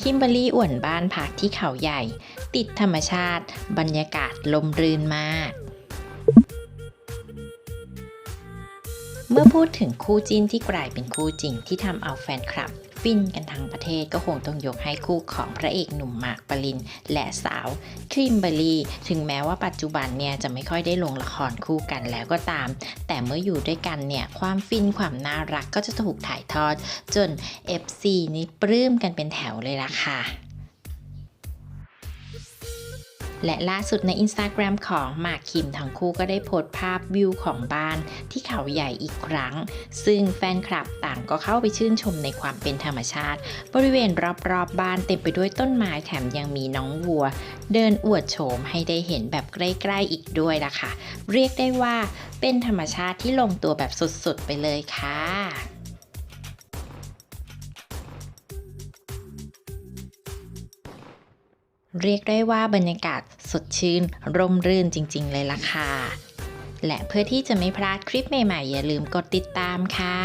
คิมเบอรี่อ่วนบ้านพักที่เขาใหญ่ ติดธรรมชาติ บรรยากาศลมรื่นมาก เมื่อพูดถึงคู่จิ้นที่กลายเป็นคู่จริงที่ทำเอาแฟนคลับ ฟินกันทั้งประเทศก็คงต้องยกให้คู่ของพระเอกหนุ่มหมากปรินและสาวคริมเบอรรี่ ถึงแม้ว่าปัจจุบันเนี่ยจะไม่ค่อยได้ลงละครคู่กันแล้วก็ตาม แต่เมื่ออยู่ด้วยกันเนี่ยความฟินความน่ารักก็จะถูกถ่ายทอด จน FC นี่ปลื้มกันเป็นแถวเลยล่ะค่ะ และล่าสุดใน Instagram ของหมากคิมทั้งคู่ก็ได้โพสต์ภาพวิวของบ้านที่เขาใหญ่อีกครั้ง ซึ่งแฟนคลับต่างก็เข้าไปชื่นชมในความเป็นธรรมชาติ บริเวณรอบๆบบ้านเต็มไปด้วยต้นไม้แถมยังมีน้องวัว เดินอวดโฉมให้ได้เห็นแบบใกล้ๆอีกด้วยล่ะค่ะ เรียกได้ว่าเป็นธรรมชาติที่ลงตัวแบบสุดๆไปเลยค่ะ เรียกได้ว่าบรรยากาศสดชื่น ร่มรื่นจริง ๆ เลยล่ะค่ะ และเพื่อที่จะไม่พลาดคลิปใหม่ ๆ อย่าลืมกดติดตามค่ะ